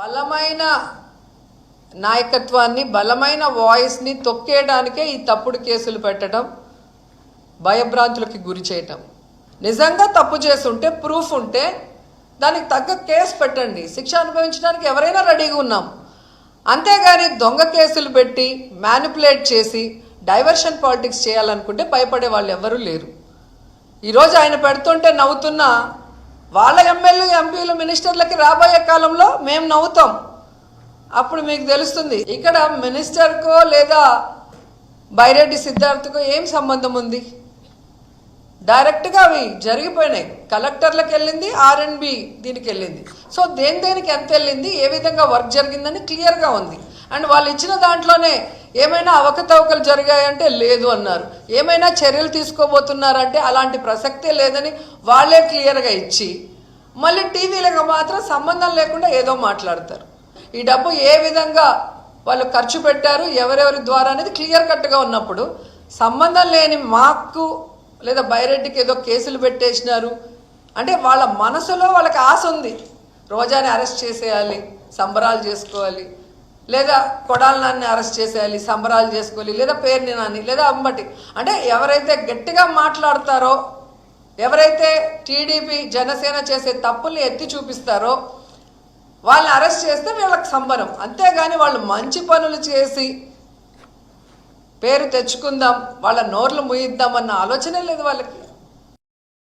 బలమైన నాయకత్వాన్ని బలమైన వాయిస్ని తొక్కేయడానికే ఈ తప్పుడు కేసులు పెట్టడం భయభ్రాంతులకి గురి చేయటం. నిజంగా తప్పు చేస్తుంటే ప్రూఫ్ ఉంటే దానికి తగ్గ కేసు పెట్టండి. శిక్ష అనుభవించడానికి ఎవరైనా రెడీగా ఉన్నాం. అంతేగాని దొంగ కేసులు పెట్టి మ్యానిపులేట్ చేసి డైవర్షన్ పాలిటిక్స్ చేయాలనుకుంటే భయపడే వాళ్ళు ఎవరూ లేరు. ఈరోజు ఆయన పెడుతుంటే నవ్వుతున్న వాళ్ళ ఎమ్మెల్యే ఎంపీలు మినిస్టర్లకి రాబోయే కాలంలో మేము నవ్వుతాం. అప్పుడు మీకు తెలుస్తుంది ఇక్కడ మినిస్టర్కో లేదా బైరెడ్డి సిద్ధార్థకో ఏం సంబంధం ఉంది? డైరెక్ట్గా అవి జరిగిపోయినాయి. కలెక్టర్లకు వెళ్ళింది ఆర్ఎన్బి దీనికి వెళ్ళింది. సో దేని దేనికి ఎంత వెళ్ళింది ఏ విధంగా వర్క్ జరిగిందని క్లియర్గా ఉంది. అండ్ వాళ్ళు ఇచ్చిన దాంట్లోనే ఏమైనా అవకతవకలు జరిగాయంటే లేదు అన్నారు. ఏమైనా చర్యలు తీసుకోబోతున్నారంటే అలాంటి ప్రసక్తే లేదని వాళ్ళే క్లియర్గా ఇచ్చి మళ్ళీ టీవీలకు మాత్రం సంబంధం లేకుండా ఏదో మాట్లాడతారు. ఈ డబ్బు ఏ విధంగా వాళ్ళు ఖర్చు పెట్టారు ఎవరెవరి ద్వారా అనేది క్లియర్ కట్గా ఉన్నప్పుడు సంబంధం లేని మాకు లేదా బైరెడ్డికి ఏదో కేసులు పెట్టేసినారు అంటే వాళ్ళ మనసులో వాళ్ళకి ఆశ ఉంది. రోజాని అరెస్ట్ చేసేయాలి సంబరాలు చేసుకోవాలి లేదా కొడాల నాన్ని అరెస్ట్ చేసేయాలి సంబరాలు చేసుకోవాలి లేదా పేరుని నాని లేదా అంబటి. అంటే ఎవరైతే గట్టిగా మాట్లాడతారో ఎవరైతే టీడీపీ జనసేన చేసే తప్పుల్ని ఎత్తి చూపిస్తారో వాళ్ళని అరెస్ట్ చేస్తే వీళ్ళకి సంబరం. అంతేగాని వాళ్ళు మంచి పనులు చేసి పేరు తెచ్చుకుందాం వాళ్ళ నోర్లు ముయిద్దాం అన్న ఆలోచనే లేదు వాళ్ళకి.